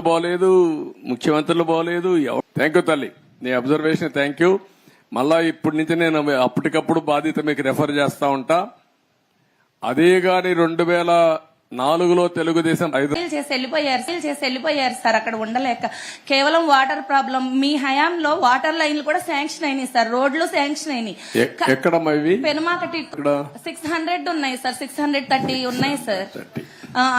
బాగలేదు ముఖ్యమంత్రులు బాగలేదు థ్యాంక్ యూ తల్లి. నీ అబ్జర్వేషన్ థ్యాంక్ యూ మళ్ళా ఇప్పటి నుంచి నేను అప్పటికప్పుడు బాధ్యత మీకు రెఫర్ చేస్తా ఉంటా. అదే గాని రెండు వేల నాలుగులో తెలుగుదేశం ఐదు చేసి వెళ్ళిపోయారు చేసి వెళ్ళిపోయారు సార్. అక్కడ ఉండలేక. కేవలం వాటర్ ప్రాబ్లం. మీ హయాంలో వాటర్ లైన్లు కూడా శాంక్షన్ అయినాయి సార్. రోడ్లు శాంక్షన్ అయినాయి. పెనుమాకటి ఇక్కడ సిక్స్ హండ్రెడ్ ఉన్నాయి సార్. సిక్స్ హండ్రెడ్ థర్టీ ఉన్నాయి సార్. 30. ఆ,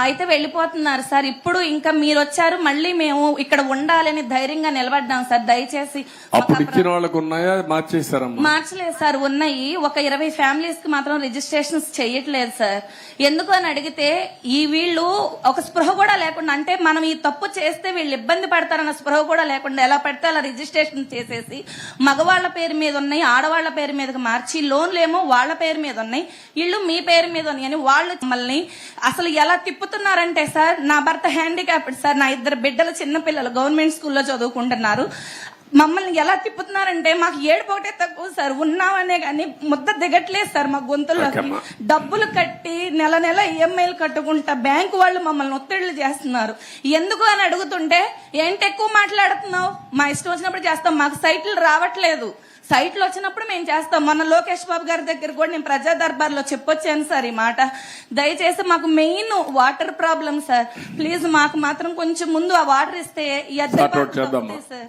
అయితే వెళ్ళిపోతున్నారు సార్. ఇప్పుడు ఇంకా మీరు వచ్చారు మళ్ళీ మేము ఇక్కడ ఉండాలని ధైర్యంగా నిలబడ్డాం సార్. దయచేసి మాకు అప్పుడు ఆ ఇచ్చిన వాళ్ళకు ఉన్నాయా? మార్చేశారమ్మా. మార్చలేదు సార్ ఉన్నాయి. ఒక ఇరవై ఫ్యామిలీస్కి మాత్రం రిజిస్ట్రేషన్స్ చేయట్లేదు సార్. ఎందుకు అని అడిగితే ఈ వీళ్ళు ఒక స్పృహ కూడా లేకుండా అంటే మనం ఈ తప్పు చేస్తే వీళ్ళు ఇబ్బంది పడతారన్న స్పృహ కూడా లేకుండా ఎలా పడితే అలా రిజిస్ట్రేషన్ చేసేసి మగవాళ్ళ పేరు మీద ఉన్నాయి ఆడవాళ్ళ పేరు మీదకి మార్చి లోన్లు ఏమో వాళ్ళ పేరు మీద ఉన్నాయి ఇళ్ళు మీ పేరు మీద ఉన్నాయి అని వాళ్ళు మమ్మల్ని అసలు ఎలా తిప్పుతున్నారంటే సార్ నా భర్త హ్యాండిక్యాప్డ్ సార్ నా ఇద్దరు బిడ్డలు చిన్న పిల్లలు గవర్నమెంట్ స్కూల్లో చదువుకుంటున్నారు. మమ్మల్ని ఎలా తిప్పుతున్నారంటే మాకు ఏడుపు ఒకటే తక్కువ సార్ ఉన్నామనే కానీ ముద్ద దిగట్లేదు సార్ మా గొంతుల్లోకి. ఓకేమ్మా. డబ్బులు కట్టి నెల నెల ఈఎంఐలు కట్టుకుంటా బ్యాంకు వాళ్ళు మమ్మల్ని ఒత్తిళ్ళు చేస్తున్నారు. ఎందుకు అని అడుగుతుంటే ఏంటి ఎక్కువ మాట్లాడుతున్నావు? మా ఇష్టం వచ్చినప్పుడు చేస్తాం మాకు సైట్లు రావట్లేదు. సైట్లు వచ్చినప్పుడు మేము చేస్తాం. మొన్న లోకేష్ బాబు గారి దగ్గర కూడా నేను ప్రజా దర్బార్లో చెప్పొచ్చాను సార్ ఈ మాట. దయచేసి మాకు main water problem sir. Please మాకు మాత్రం కొంచెం ముందు ఆ వాటర్ ఇస్తే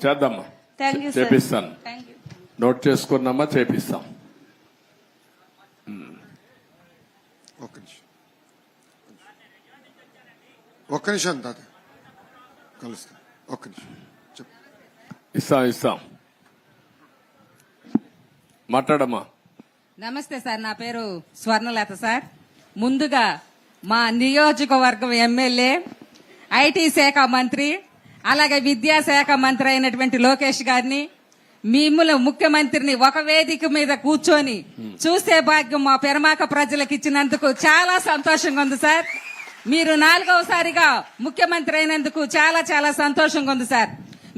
చేద్దామా? చేపిస్తాను. నోట్ చేసుకున్నామా? చేపిస్తాం. ఒక్క నిమిషం. ఒక్క నిమిషం తాత కలుస్తా ఒక్క నిమిషం. చెప్పు. ఇస్తాం ఇస్తాం. మాట్లాడమ్మా. నమస్తే సార్ నా పేరు స్వర్ణలత సార్. ముందుగా మా నియోజకవర్గం ఎమ్మెల్యే ఐటీ శాఖ మంత్రి అలాగే విద్యాశాఖ మంత్రి అయినటువంటి లోకేష్ గారిని మిమ్మల్ని ముఖ్యమంత్రిని ఒక వేదిక మీద కూర్చొని చూసే భాగ్యం మా పెరమాక ప్రజలకు ఇచ్చినందుకు చాలా సంతోషంగా ఉంది సార్. మీరు నాలుగవసారిగా ముఖ్యమంత్రి అయినందుకు చాలా చాలా సంతోషంగా ఉంది సార్.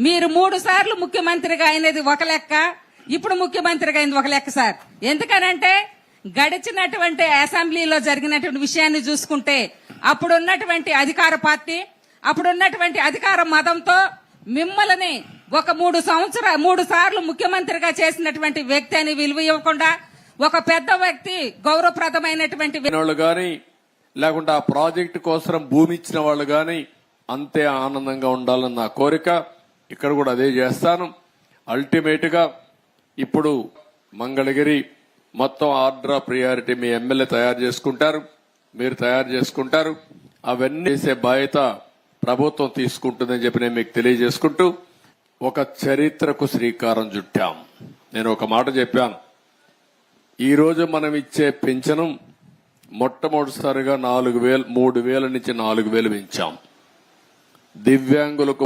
మీరు మూడు సార్లు ముఖ్యమంత్రిగా అయినది ఒక లెక్క ఇప్పుడు ముఖ్యమంత్రిగా అయింది ఒక లెక్క సార్. ఎందుకనంటే గడిచినటువంటి అసెంబ్లీలో జరిగినటువంటి విషయాన్ని చూసుకుంటే అప్పుడున్నటువంటి అధికార పార్టీ అప్పుడున్నటువంటి అధికార మతంతో మిమ్మల్ని ఒక మూడు సంవత్సర మూడు సార్లు ముఖ్యమంత్రిగా చేసినటువంటి వ్యక్తి అని విలువ ఇవ్వకుండా ఒక పెద్ద వ్యక్తి గౌరవప్రదమైనటువంటి వాళ్ళు గాని లేకుంటే ఆ ప్రాజెక్టు కోసం భూమి ఇచ్చిన వాళ్ళు గాని అంతే ఆనందంగా ఉండాలని నా కోరిక. ఇక్కడ కూడా అదే చేస్తాను. అల్టిమేట్గా ఇప్పుడు మంగళగిరి మొత్తం ఆర్డర్ ప్రియారిటీ మీ ఎమ్మెల్యే తయారు చేసుకుంటారు. మీరు తయారు చేసుకుంటారు. అవన్నీ చేసే బాధ్యత ప్రభుత్వం తీసుకుంటుందని చెప్పి నేను మీకు తెలియజేసుకుంటూ ఒక చరిత్రకు శ్రీకారం చుట్టాం. నేను ఒక మాట చెప్పాను. ఈరోజు మనం ఇచ్చే పింఛనం మొట్టమొదటిసారిగా నాలుగు వేలు మూడు వేల నుంచి నాలుగు వేలు పెంచాం. దివ్యాంగులకు